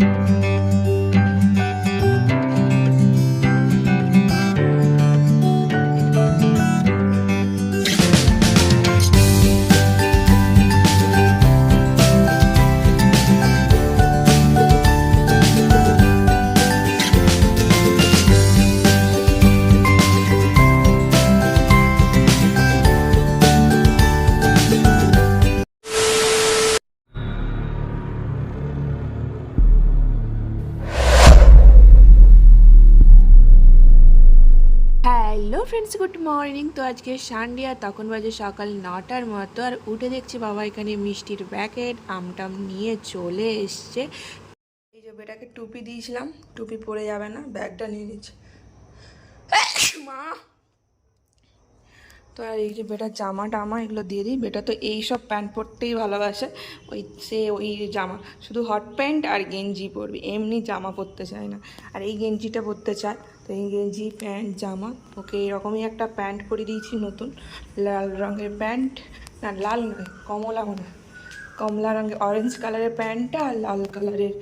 you friends good morning তো আজকে Sunday আর তখন বাজে সকাল নটার মতো, আর উঠে দেখছি বাবা এখানে মিষ্টির প্যাকেট আমটাম নিয়ে চলে এসছে। এই যে বেটাকে টুপি দিয়েছিলাম, টুপি পরে যাবে না, ব্যাগটা নিয়ে নিচ্ছে। মা! তো আর এই যে বেটার জামা টামা এগুলো দিয়ে দিই। বেটা তো এই সব প্যান্ট পরতেই ভালোবাসে। ওই সে ওই জামা, শুধু হট প্যান্ট আর গেঞ্জি পরবে, এমনি জামা পরতে চায় না। আর এই গেঞ্জিটা পরতে চায়, তো এই গেঞ্জি, প্যান্ট, জামা, ওকে এরকমই একটা প্যান্ট পরে দিয়েছি নতুন। লাল রঙের প্যান্ট, না লাল নয়, কমলা মনে। কমলা রঙের অরেঞ্জ কালারের প্যান্টটা আর লাল কালারের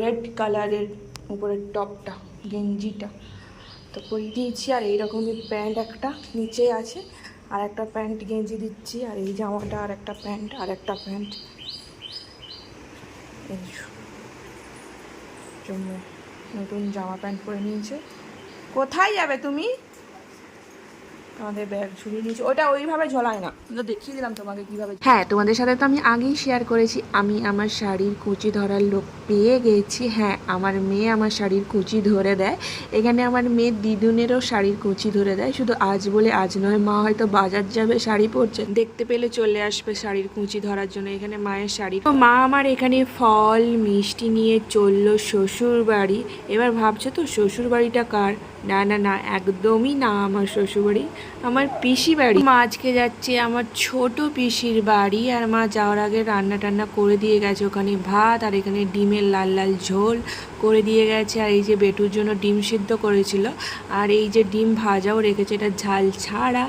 রেড কালারের উপরের টপটা, গেঞ্জিটা। তো পরিয়ে দিয়েছি আর এইরকমই প্যান্ট একটা নিচে আছে। আর একটা প্যান্ট গেঞ্জি দিচ্ছি, আর এই জামাটা, আর একটা প্যান্ট, আর একটা প্যান্ট। এই জন্য নতুন জামা প্যান্ট পরে নিয়েছে। কোথায় যাবে তুমি? আমাদের ব্যাগ ঝুলিয়ে নিয়েছে। ওটা ওইভাবে ঝোলায় না। তো দেখিয়ে দিলাম তোমাকে কীভাবে হ্যাঁ তোমাদের সাথে তো আমি আগেই শেয়ার করেছি। আমি আমার শাড়ির কুচি ধরার লোক পেয়ে গেছি। হ্যাঁ আমার মেয়ে আমার শাড়ির কুচি ধরে দেয়। এখানে আমার মেয়ে দিদুনেরও শাড়ির কুচি ধরে দেয়। শুধু আজ বলে আজ নয়, মা হয়তো বাজার যাবে, শাড়ি পরছে। দেখতে পেলে চলে আসবে শাড়ির কুচি ধরার জন্য। এখানে মায়ের শাড়ি। মা আমার এখানে ফল, মিষ্টি নিয়ে চলল শ্বশুর বাড়ি এবার ভাবছে তো শ্বশুর বাড়িটা কার? না না না, একদমই না আমার শ্বশুরবাড়ি। আমার পিসি বাড়ি। মা আজকে যাচ্ছে আমার ছোট পিসির বাড়ি আর মা যাওয়ার আগে রান্না টান্না করে দিয়ে গেছে ওখানে ভাত আর এখানে ডিমের লাল লাল ঝোল। করে দিয়ে গেছে আর এই যে বেটুর জন্য ডিম সিদ্ধ করেছিল। আর এই যে ডিম ভাজাও রেখেছে, এটা ঝাল ছাড়া।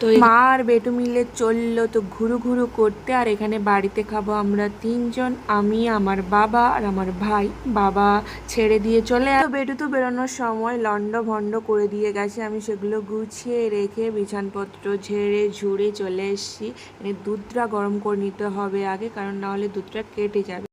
তো মা আর বেটু মিলে চলল তো ঘুরু ঘুরু করতে। আর এখানে বাড়িতে খাব আমরা তিনজন, আমি, আমার বাবা আর আমার ভাই। বাবা ছেড়ে দিয়ে চলে তো বেটু তো বেরোনোর সময় লন্ড ভন্ড করে দিয়ে গেছে। আমি সেগুলো গুছিয়ে রেখে বিছানপত্র ঝেড়ে ঝুড়ে চলে এসেছি। মানে দুধটা গরম করে নিতে হবে আগে, কারণ না হলে দুধটা কেটে যাবে।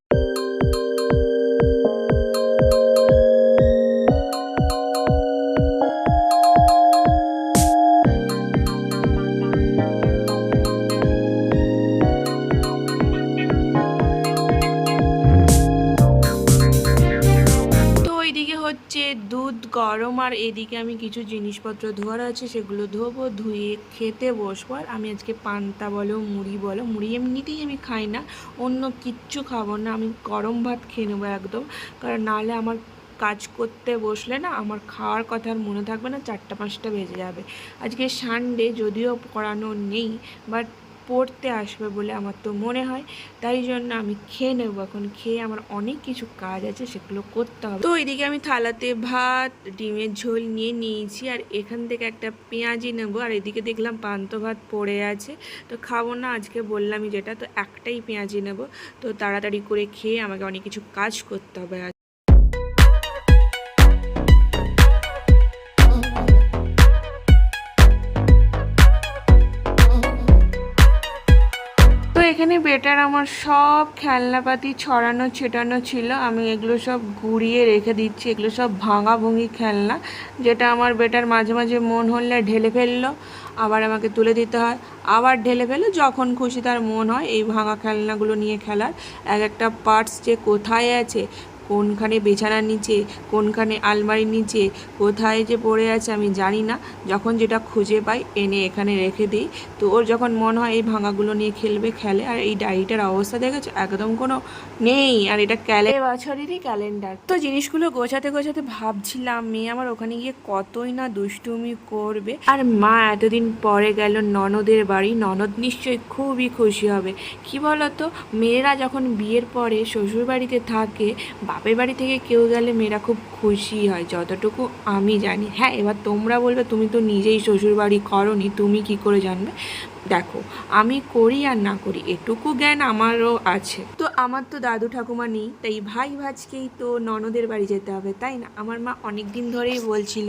গরম আর এদিকে আমি কিছু জিনিসপত্র ধোয়ার আছে, সেগুলো ধোবো, ধুয়ে খেতে বসবো। আর আমি আজকে পান্তা বলো, মুড়ি বলো, মুড়ি এমনিতেই আমি খাই না, অন্য কিচ্ছু খাব না। আমি গরম ভাত খেয়ে নেব একদম। কারণ নাহলে আমার কাজ করতে বসলে না, আমার খাওয়ার কথা আর মনে থাকবে না, চারটা পাঁচটা বেজে যাবে। আজকে সানডে যদিও পড়ানো নেই বাট পড়তে আসবে বলে আমার তো মনে হয়। তাই জন্য আমি খেয়ে নেব। এখন খেয়ে আমার অনেক কিছু কাজ আছে, সেগুলো করতে হবে। তো এদিকে আমি থালাতে ভাত, ডিমের ঝোল নিয়ে নিয়েছি আর এখান থেকে একটা পেঁয়াজি নেব। আর এদিকে দেখলাম পান্ত ভাত পড়ে আছে। তো খাব না, আজকে বললামই যেটা। তো একটাই পেঁয়াজি নেব। তো তাড়াতাড়ি করে খেয়ে আমাকে অনেক কিছু কাজ করতে হবে এখানে বেটার আমার সব খেলনাপাতি ছড়ানো ছেটানো ছিল। আমি এগুলো সব ঘুরিয়ে রেখে দিচ্ছি। এগুলো সব ভাঙা ভুঙি খেলনা, যেটা আমার বেটার মাঝে মাঝে মন হলে ঢেলে ফেলল। আবার আমাকে তুলে দিতে হয়। আবার ঢেলে ফেলো যখন খুশি তার মন হয় এই ভাঙা খেলনাগুলো নিয়ে খেলার। এক একটা পার্টস যে কোথায় আছে কোনখানে বিছানার নিচে, কোনখানে আলমারির নিচে, কোথায় যে পড়ে আছে আমি জানি না। যখন যেটা খুঁজে পাই, এনে এখানে রেখে দিই। তো ওর যখন মন হয়, এই ভাঙাগুলো নিয়ে খেলবে, খেলে। আর এই ডায়েরিটার অবস্থা দেখেছ? একদম কোনো নেই। আর এটা ক্যালে বছরেরই ক্যালেন্ডার। তো জিনিসগুলো গোছাতে গোছাতে ভাবছিলাম, মেয়ে আমার ওখানে গিয়ে কতই না দুষ্টুমি করবে। আর মা এতদিন পরে গেল ননদের বাড়ি। ননদ নিশ্চয়ই খুবই খুশি হবে। কি বলতো? মেয়েরা যখন বিয়ের পরে শ্বশুর বাড়িতে থাকে বাপের বাড়ি থেকে কেউ গেলে মেয়েরা খুব খুশি হয়, যতটুকু আমি জানি। হ্যাঁ এবার তোমরা বলবে, তুমি তো নিজেই শ্বশুর বাড়ি করনি, তুমি কি করে জানবে? দেখো, আমি করি আর না করি, এটুকু জ্ঞান আমারও আছে। তো আমার তো দাদু ঠাকুমা নেই, তাই ভাই ভাজকেই তো ননদের বাড়ি যেতে হবে, তাই না? আমার মা অনেক দিন ধরেই বলছিল,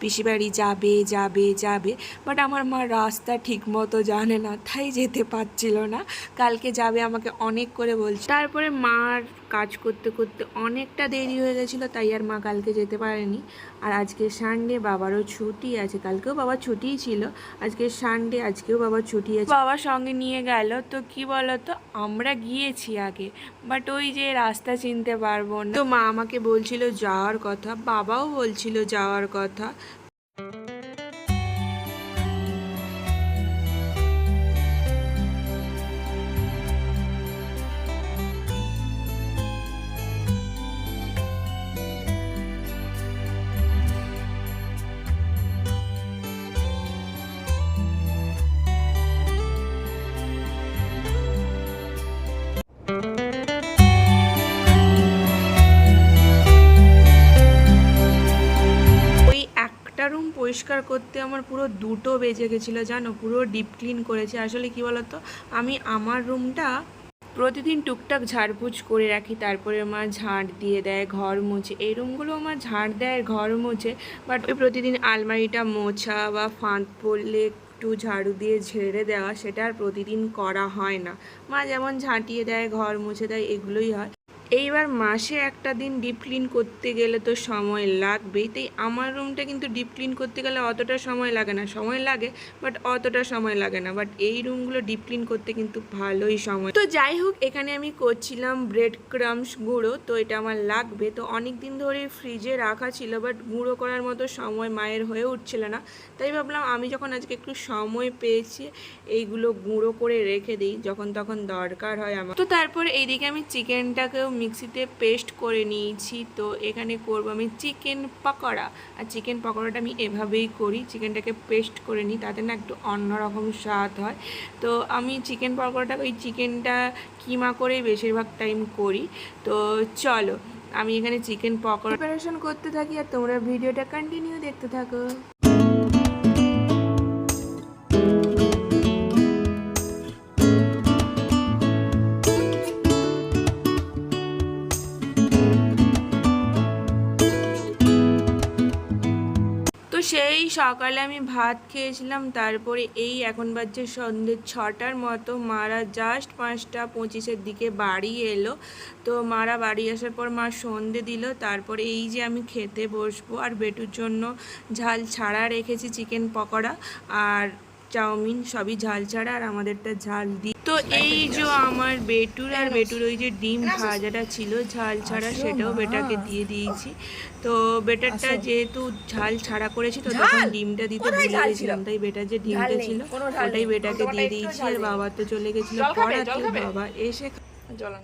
পিসি বাড়ি যাবে যাবে যাবে। বাট আমার মা রাস্তা ঠিক মতো জানে না, তাই যেতে পারছিল না। কালকে যাবে আমাকে অনেক করে বলছে। তারপরে মার কাজ করতে করতে অনেকটা দেরি হয়ে গেছিল, তাই আর মা কালকে যেতে পারেনি। আর আজকে সানডে বাবারও ছুটি আছে কালকেও বাবার ছুটিই ছিল। আজকে সানডে আজকেও বাবার ছুটি আছে। বাবার সঙ্গে নিয়ে গেল তো কি বলতো আমরা গিয়েছি আগে বাট ওই যে রাস্তা চিনতে পারব না। তো মা আমাকে বলছিল যাওয়ার কথা বাবাও বলছিল যাওয়ার কথা পরিষ্কার করতে আমার পুরো দুটো বেজে গেছিল, জানো? পুরো ডিপ ক্লিন করেছে। আসলে কি বলতো? আমি আমার রুমটা প্রতিদিন টুকটাক ঝাড়পুছ করে রাখি। তারপরে মা ঝাড় দিয়ে দেয়, ঘর মুছে। এই রুমগুলো আমার ঝাড় দেয়, ঘর মুছে। বাট ওই প্রতিদিন আলমারিটা মোছা বা ফাঁদ পড়লে একটু ঝাড়ু দিয়ে ঝেড়ে দেওয়া, সেটা আর প্রতিদিন করা হয় না। মা যেমন ঝাঁটিয়ে দেয়, ঘর মুছে দেয়, এগুলোই হয়। এইবার মাসে একটা দিন ডিপ ক্লিন করতে গেলে তো সময় লাগবেই। তাই আমার রুমটা কিন্তু ডিপ ক্লিন করতে গেলে অতটা সময় লাগে না। সময় লাগে বাট অতটা সময় লাগে না। বাট এই রুমগুলো ডিপ ক্লিন করতে কিন্তু ভালোই সময় তো যাই হোক, এখানে আমি করছিলাম ব্রেড ক্রামস গুঁড়ো, তো এটা আমার লাগবে। তো অনেক দিন ধরে ফ্রিজে রাখা ছিল বাট গুঁড়ো করার মতো সময় মায়ের হয়ে উঠছিল না। তাই ভাবলাম আমি যখন আজকে একটু সময় পেয়েছি, এইগুলো গুঁড়ো করে রেখে দিই, যখন তখন দরকার হয় আমার। তো তারপর এইদিকে আমি চিকেনটাকেও মিক্সিতে পেস্ট করে নিয়েছি। তো এখানে করব আমি চিকেন পকোড়া। আর চিকেন পকোড়াটা আমি এভাবেই করি। চিকেনটাকে পেস্ট করে নিই, তাতে না একটু অন্যরকম স্বাদ হয়। তো আমি চিকেন পকোড়াটা, ওই চিকেনটা কিমা করেই বেশিরভাগ টাইম করি। তো চলো, আমি এখানে চিকেন পকোড়া প্রিপারেশন করতে থাকি আর তোমরা ভিডিওটা কন্টিনিউ দেখতে থাকো। সেই সকালে আমি ভাত খেয়েছিলাম, তারপরে এই এখন বাজছে সন্ধ্যে ছটার মতো। মারা জাস্ট পাঁচটা পঁচিশের দিকে বাড়ি এলো। তো মারা বাড়ি আসার পর মা সন্ধে দিল, তারপরে এই যে আমি খেতে বসবো আর বেটুর জন্য ঝাল ছাড়া রেখেছি চিকেন পকোড়া। আর চাউমিন সবই ঝাল ছাড়া আর আমাদেরটা ঝাল দি তো এই যে আমার বেটুর আর বেটুর ওই যে ডিম ভাজাটা ছিল ঝাল ছাড়া সেটাও বেটাকে দিয়ে দিয়েছি। তো বেটারটা যেহেতু ঝাল ছাড়া করেছি তো তখন ডিমটা দিতে ভুলে গেছিলাম তাই বেটার যে ডিমটা ছিল ওটাই বেটাকে দিয়ে দিয়েছি আর বাবা তো চলে গেছিল পড়াতে। বাবা এসে জল